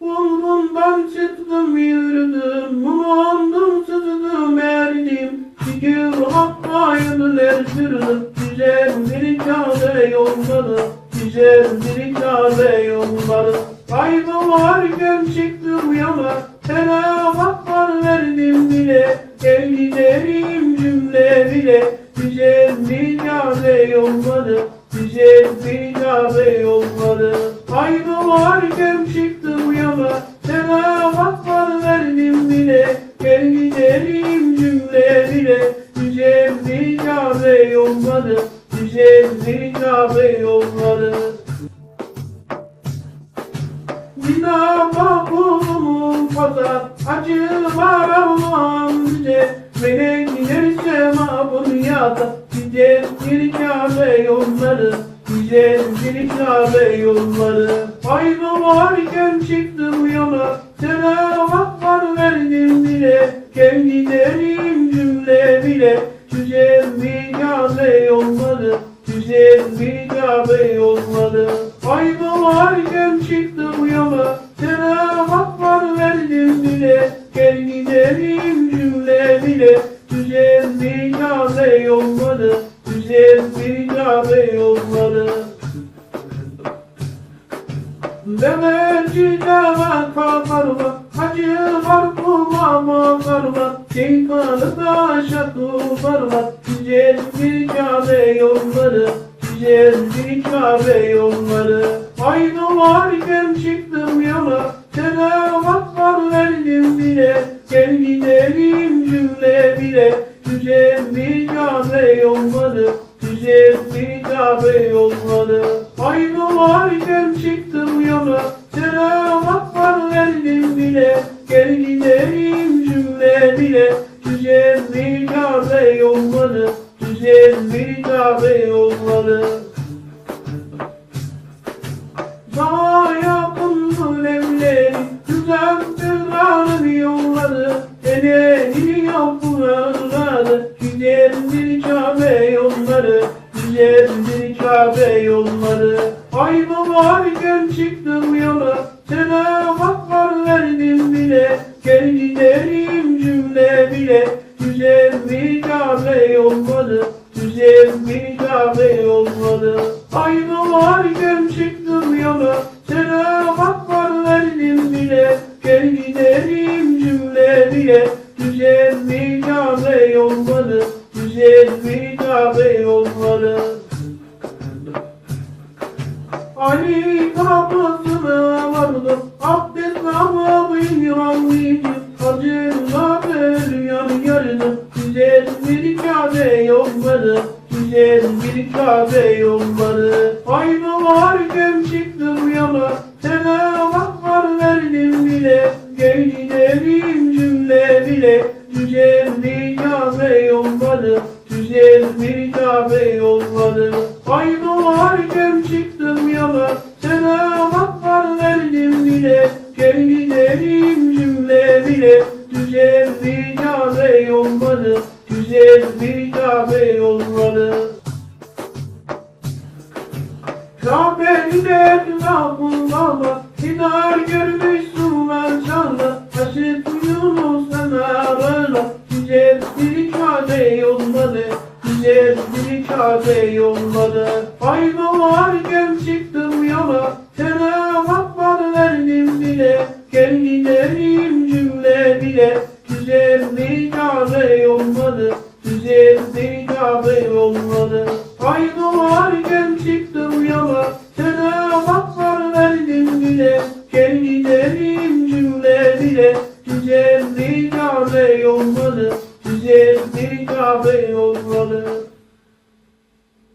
Bulbuldan çıktım yürüdüm, mumandım sızdım erdim. Şükür Hakk'a yürüler sürdüm, güzel bir kâbe yolları, güzel bir kâbe yolları. Kaybı varken çıktım yola, selamat verdim bile, gel giderim cümle bile. Güzel bir kâbe yolları, güzel bir kâbe yolları. Kaybı varken çıktım yola, selamat verdim bile, gel giderim cümle bile. Güzel bir kâbe yolları, güzel bir kâbe yolları. Dinama kulumun pazar Acı var Allah'ım bize Melek giderse mabun yata Güzel bir Kabe yolları Güzel bir Kabe yolları Kaybı varken bile Kabe yolları Güzel bir Kabe yolları Kaybı varken çıktım yola Selamat var verdim bile. Gel gidelim cümle bile Güzel bir Kabe yolları Güzel bir Kabe yolları Demetçi demet yolları bir Kabe yolları. Aynı varken çıktım yola. Selamat var verdim bile. Gel gidelim cümle bile. Güzel bir Kabe yolları. Güzel bir Kabe yolları. Aynı varken çıktım yola. Selamat var verdim bile. Gel gidelim cümle bile. Güzel bir Kabe yolları Güzel bir Kabe yolları Daha yakın evleri Güzeldir ağrı yolları Eleni yapılarları Güzel bir Kabe yolları Güzel bir Kabe yolları. Aynı varken çıktım yola Selamat Yolları Güzel bir yolları Aynı varken çıktım yola Selamat var verdim bile. Gel gidelim cümle bile Güzel bir Kabe yolları Güzel bir Kabe yolları Ali Aynı varken çıktım yola Selamat var verdim bile. Gel gidelim cümle bile. Güzel bir Kabe yolları? Güzel bir Kabe yolları? Aynı varken çıktım yola Selamat var verdim bile. Gel gidelim cümle bile. Güzel bir Kabe yolları? Güzel bir Kabe yolları bak Sinar görmüşsün ben sana Taşıt Yunus kenarına Güzel bir Kabe yolları Güzel bir Kabe yolları Aynı varken çıktım yola. Selamat var verdim bile Gel gidelim cümle bile. Güzel bir Kabe yolları Güzel bir Kabe yolları Aynı varken çıktım yola cümle bile Güzel bir